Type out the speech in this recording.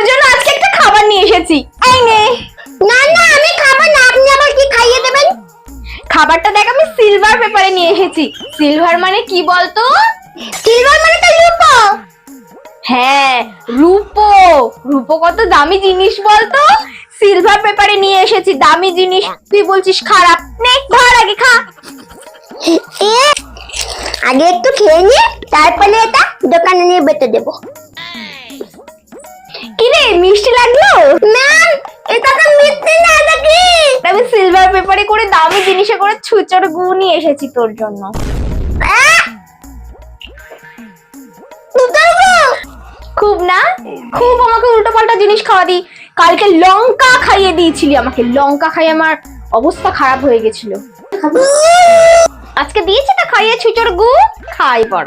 তোর জন্য আজকে একটা খাবার নিয়ে এসেছি। এই নে। না না আমি খাব না। আপনি আবার কি খাইয়ে দেবেন? খাবারটা দেখ আমি সিলভার পেপারে নিয়ে এসেছি। সিলভার মানে কি বলতো? সিলভার মানে তো রূপো। হ্যাঁ রূপো। রূপো কত দামি জিনিস বলতো? সিলভার পেপারে নিয়ে এসেছি দামি জিনিস। তুই বলছিস খারাপ। নে ধর আগে খা। আগে একটু খেয়ে নিয়ে তারপরে এটা দোকানে নিয়ে বেটে দেবো। কি রে, মিষ্টি লাগল? ম্যাম এটা তো না, এটা কি? আমি সিলভার পেপারে করে দামি জিনিসে করে ছুচোর গু নিয়ে এসেছি তোর জন্য। খুব না? খুব আমাকে উল্টো পাল্টা জিনিস খাওয়া দি। কালকে লঙ্কা খাইয়ে দিয়েছিলি আমাকে। লঙ্কা খাইয়ে আমার অবস্থা খারাপ হয়ে গেছিল। আজকে দিয়েছি না খাইয়ে ছুচোর গু খাই গো।